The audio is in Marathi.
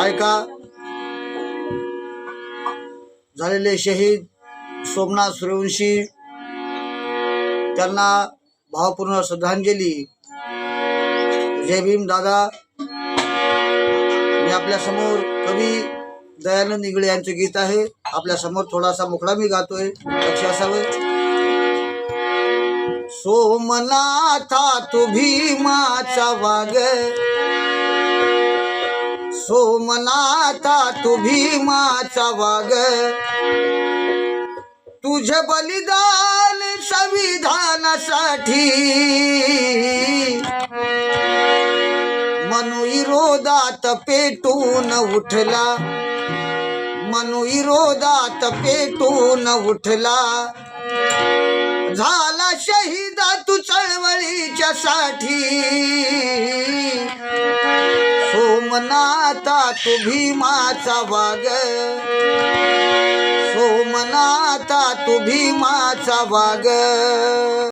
ऐका. झालेले शहीद सोमनाथ सूर्यवंशी त्यांना भावपूर्ण श्रद्धांजली. जय भीम दादा. मी आपल्यासमोर कवी दयानंद इंगळे यांचे गीत आहे. आपल्यासमोर थोडासा मुखडा मी गातोय. लक्ष असावं. सोमनाथा तू भीमाचा वाग. सोमनाथा तू भीमाचा वाग तुझ बलिदान संविधानासाठी. मनुविरोधात पेटून उठला. मनुविरोधात पेटून उठला. झाला शहीदा तू चळवळीच्या साठी सोमनाथा तू भीमाचा वाग सोमनाथा तू भीमाचा वाग